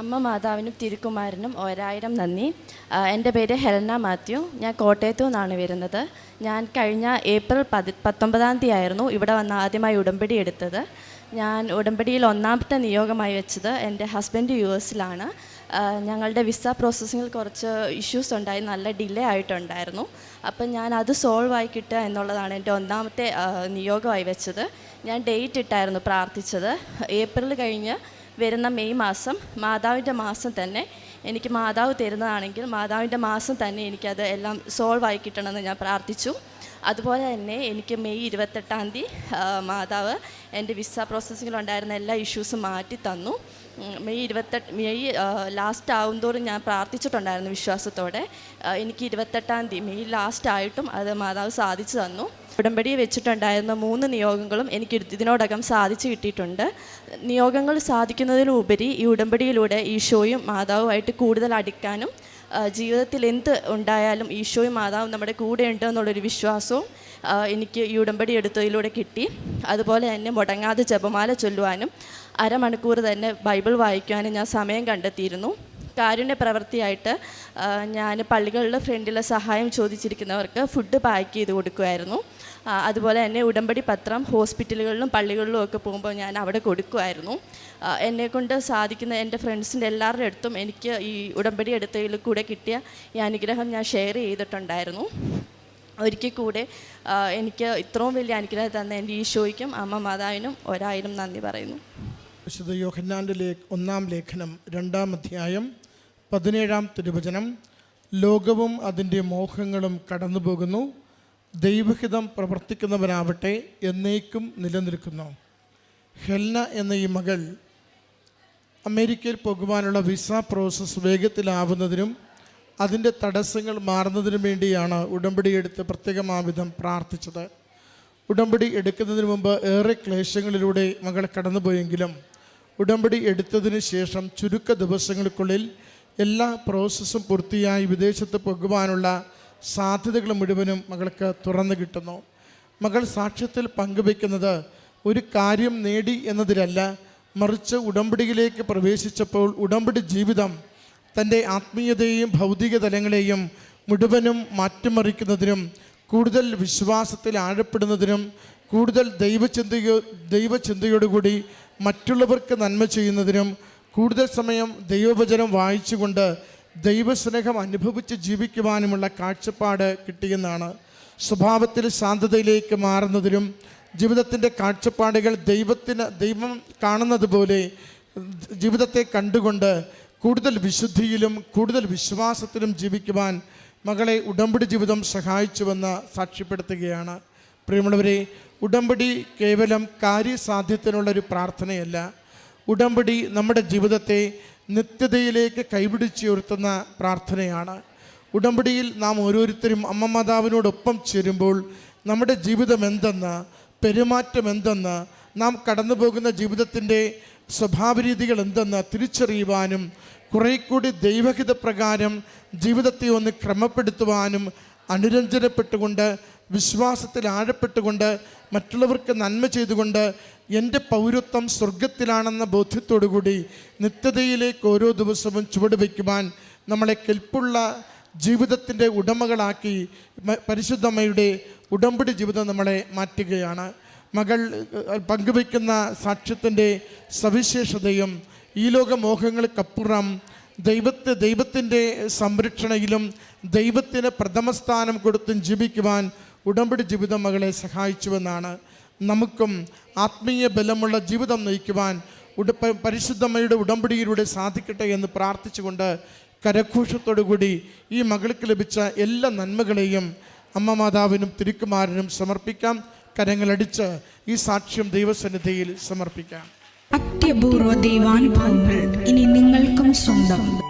അമ്മ മാതാവിനും തിരുക്കുമാരനും ഒരായിരം നന്ദി. എന്റെ പേര് ഹെൽന മാത്യു. ഞാൻ കോട്ടയത്തു നിന്നാണ് വരുന്നത്. ഞാൻ കഴിഞ്ഞ ഏപ്രിൽ പതി പത്തൊമ്പതാം തീയതി ആയിരുന്നു ഇവിടെ വന്ന് ആദ്യമായി ഉടമ്പടി എടുത്തത്. ഞാൻ ഉടമ്പടിയിൽ ഒന്നാമത്തെ നിയോഗമായി വെച്ചത് എന്റെ ഹസ്ബൻഡ് യു എസിലാണ്. ഞങ്ങളുടെ വിസ പ്രോസസ്സിങ്ങിൽ കുറച്ച് ഇഷ്യൂസ് ഉണ്ടായി നല്ല ഡിലേ ആയിട്ടുണ്ടായിരുന്നു. അപ്പം ഞാൻ അത് സോൾവ് ആയി കിട്ടുക എന്നുള്ളതാണ് എന്റെ ഒന്നാമത്തെ നിയോഗമായി വെച്ചത്. ഞാൻ ഡേറ്റ് ഇട്ടായിരുന്നു പ്രാർത്ഥിച്ചത്. ഏപ്രിൽ കഴിഞ്ഞ് വരുന്ന മെയ് മാസം മാതാവിന്റെ മാസം തന്നെ എനിക്ക് മാതാവ് തരുന്നതാണെങ്കിൽ മാതാവിന്റെ മാസം തന്നെ എനിക്കത് എല്ലാം സോൾവ് ആയി കിട്ടണമെന്ന് ഞാൻ പ്രാർത്ഥിച്ചു. അതുപോലെ തന്നെ എനിക്ക് മെയ് ഇരുപത്തെട്ടാം തീയതി മാതാവ് എന്റെ വിസ പ്രോസസ്സിങ്ങിലുണ്ടായിരുന്ന എല്ലാ ഇഷ്യൂസും മാറ്റി തന്നു. മെയ് ഇരുപത്തെട്ട് മെയ് ലാസ്റ്റ് ആവുന്തോറും ഞാൻ പ്രാർത്ഥിച്ചിട്ടുണ്ടായിരുന്നു വിശ്വാസത്തോടെ. എനിക്ക് ഇരുപത്തെട്ടാം തീയതി മെയ് ലാസ്റ്റ് ആയിട്ടും അത് മാതാവ് സാധിച്ചു തന്നു. ഉടമ്പടി വെച്ചിട്ടുണ്ടായിരുന്ന മൂന്ന് നിയോഗങ്ങളും എനിക്ക് ഇതിനോടകം സാധിച്ചു കിട്ടിയിട്ടുണ്ട്. നിയോഗങ്ങൾ സാധിക്കുന്നതിലുപരി ഈ ഉടമ്പടിയിലൂടെ ഈശോയും മാതാവുമായിട്ട് കൂടുതൽ അടുക്കാനും ജീവിതത്തിൽ എന്ത് ഉണ്ടായാലും ഈശോയും മാതാവും നമ്മുടെ കൂടെ ഉണ്ട് എന്നുള്ളൊരു വിശ്വാസവും എനിക്ക് ഈ ഉടമ്പടി എടുത്തതിലൂടെ കിട്ടി. അതുപോലെ തന്നെ മുടങ്ങാതെ ജപമാല ചൊല്ലുവാനും അരമണിക്കൂർ തന്നെ ബൈബിൾ വായിക്കുവാനും ഞാൻ സമയം കണ്ടെത്തിയിരുന്നു. കാരുണ്യ പ്രവൃത്തിയായിട്ട് ഞാൻ പള്ളികളുടെ ഫ്രണ്ടിലെ സഹായം ചോദിച്ചിരിക്കുന്നവർക്ക് ഫുഡ് പാക്ക് ചെയ്ത് കൊടുക്കുമായിരുന്നു അതുപോലെ തന്നെ ഉടമ്പടി പത്രം ഹോസ്പിറ്റലുകളിലും പള്ളികളിലും ഒക്കെ പോകുമ്പോൾ ഞാൻ അവിടെ കൊടുക്കുമായിരുന്നു. എന്നെക്കൊണ്ട് സാധിക്കുന്ന എന്റെ ഫ്രണ്ട്സിന്റെ എല്ലാവരുടെ അടുത്തും എനിക്ക് ഈ ഉടമ്പടി എടുത്തതിൽ കൂടെ കിട്ടിയ ഈ അനുഗ്രഹം ഞാൻ ഷെയർ ചെയ്തിട്ടുണ്ടായിരുന്നു. ഒരിക്കൽ കൂടെ എനിക്ക് ഇത്രയും വലിയ അനുഗ്രഹം തന്ന എന്റെ ഈശോയ്ക്കും അമ്മ മാതാവിനും ഒരായിരം നന്ദി പറയുന്നു. വിശുദ്ധ യോഹന്നാന്റെ ലേഖ ഒന്നാം ലേഖനം രണ്ടാം അധ്യായം പതിനേഴാം തിരുവചനം. ലോകവും അതിന്റെ മോഹങ്ങളും കടന്നു പോകുന്നു ദൈവഹിതം പ്രവർത്തിക്കുന്നവനാവട്ടെ എന്നേക്കും നിലനിൽക്കുന്നു. ഹെൽന എന്ന ഈ മകൾ അമേരിക്കയിൽ പോകുവാനുള്ള വിസ പ്രോസസ്സ് വേഗത്തിലാവുന്നതിനും അതിന്റെ തടസ്സങ്ങൾ മാറുന്നതിനും വേണ്ടിയാണ് ഉടമ്പടി എടുത്ത് പ്രത്യേകമാവിധം പ്രാർത്ഥിച്ചത്. ഉടമ്പടി എടുക്കുന്നതിന് മുമ്പ് ഏറെ ക്ലേശങ്ങളിലൂടെ മകൾ കടന്നുപോയെങ്കിലും ഉടമ്പടി എടുത്തതിന് ശേഷം ചുരുക്ക ദിവസങ്ങൾക്കുള്ളിൽ എല്ലാ പ്രോസസ്സും പൂർത്തിയായി വിദേശത്ത് പോകുവാനുള്ള സാധ്യതകൾ മുഴുവനും മകൾക്ക് തുറന്നു കിട്ടുന്നു. മകൾ സാക്ഷ്യത്തിൽ പങ്കുവെക്കുന്നത് ഒരു കാര്യം നേടി എന്നതിലല്ല മറിച്ച് ഉടമ്പടിയിലേക്ക് പ്രവേശിച്ചപ്പോൾ ഉടമ്പടി ജീവിതം തന്റെ ആത്മീയതയെയും ഭൗതിക തലങ്ങളെയും മുഴുവനും മാറ്റിമറിക്കുന്നതിനും കൂടുതൽ വിശ്വാസത്തിൽ ആഴപ്പെടുന്നതിനും കൂടുതൽ ദൈവചിന്തയോ ദൈവചിന്തയോടുകൂടി മറ്റുള്ളവർക്ക് നന്മ ചെയ്യുന്നതിനും കൂടുതൽ സമയം ദൈവവചനം വായിച്ചുകൊണ്ട് ദൈവസ്നേഹം അനുഭവിച്ച് ജീവിക്കുവാനുമുള്ള കാഴ്ചപ്പാട് കിട്ടിയെന്നാണ്. സ്വഭാവത്തിൽ ശാന്തതയിലേക്ക് മാറുന്നതിനും ജീവിതത്തിന്റെ കാഴ്ചപ്പാടുകൾ ദൈവത്തിന് ദൈവം കാണുന്നത് പോലെ ജീവിതത്തെ കണ്ടുകൊണ്ട് കൂടുതൽ വിശുദ്ധിയിലും കൂടുതൽ വിശ്വാസത്തിലും ജീവിക്കുവാൻ മകളെ ഉടമ്പടി ജീവിതം സഹായിച്ചുവെന്ന് സാക്ഷ്യപ്പെടുത്തുകയാണ്. പ്രിയമുള്ളവരെ ഉടമ്പടി കേവലം കാര്യസാധ്യത്തിനുള്ളൊരു പ്രാർത്ഥനയല്ല. ഉടമ്പടി നമ്മുടെ ജീവിതത്തെ നിത്യതയിലേക്ക് കൈപിടിച്ചുയർത്തുന്ന പ്രാർത്ഥനയാണ്. ഉടമ്പടിയിൽ നാം ഓരോരുത്തരും അമ്മ മാതാവിനോടൊപ്പം ചേരുമ്പോൾ നമ്മുടെ ജീവിതം എന്തെന്ന് പെരുമാറ്റം എന്തെന്ന് നാം കടന്നു പോകുന്ന ജീവിതത്തിന്റെ സ്വഭാവരീതികൾ എന്തെന്ന് തിരിച്ചറിയുവാനും കുറേ കൂടി ദൈവഹിത പ്രകാരം ജീവിതത്തെ ഒന്ന് ക്രമപ്പെടുത്തുവാനും അനുരഞ്ജനപ്പെട്ടുകൊണ്ട് വിശ്വാസത്തിൽ ആഴപ്പെട്ടുകൊണ്ട് മറ്റുള്ളവർക്ക് നന്മ ചെയ്തുകൊണ്ട് എന്റെ പൗരത്വം സ്വർഗത്തിലാണെന്ന ബോധ്യത്തോടുകൂടി നിത്യതയിലേക്ക് ഓരോ ദിവസവും ചുവട് വയ്ക്കുവാൻ നമ്മളെ കെൽപ്പുള്ള ജീവിതത്തിന്റെ ഉടമകളാക്കി പരിശുദ്ധമ്മയുടെ ഉടമ്പടി ജീവിതം നമ്മളെ മാറ്റുകയാണ്. മകൾ പങ്കുവയ്ക്കുന്ന സാക്ഷ്യത്തിന്റെ സവിശേഷതയും ഈ ലോകമോഹങ്ങൾക്കപ്പുറം ദൈവത്തെ ദൈവത്തിന്റെ സംരക്ഷണയിലും ദൈവത്തിന് പ്രഥമസ്ഥാനം കൊടുത്തും ജീവിക്കുവാൻ ഉടമ്പടി ജീവിതം മകളെ സഹായിച്ചുവെന്നാണ് നമുക്കും ആത്മീയ ബലമുള്ള ജീവിതം നയിക്കുവാൻ ഉട പരിശുദ്ധമ്മയുടെ ഉടമ്പടിയിലൂടെ സാധിക്കട്ടെ എന്ന് പ്രാർത്ഥിച്ചുകൊണ്ട് കരഘോഷത്തോടുകൂടി ഈ മകൾക്ക് ലഭിച്ച എല്ലാ നന്മകളെയും അമ്മ മാതാവിനും തിരുക്കുമാരനും സമർപ്പിക്കാം. കരങ്ങളടിച്ച് ഈ സാക്ഷ്യം ദൈവസന്നിധിയിൽ സമർപ്പിക്കാം. അത്യപൂർവ ദൈവാനുഭവങ്ങൾ ഇനി നിങ്ങൾക്കും സ്വന്തം.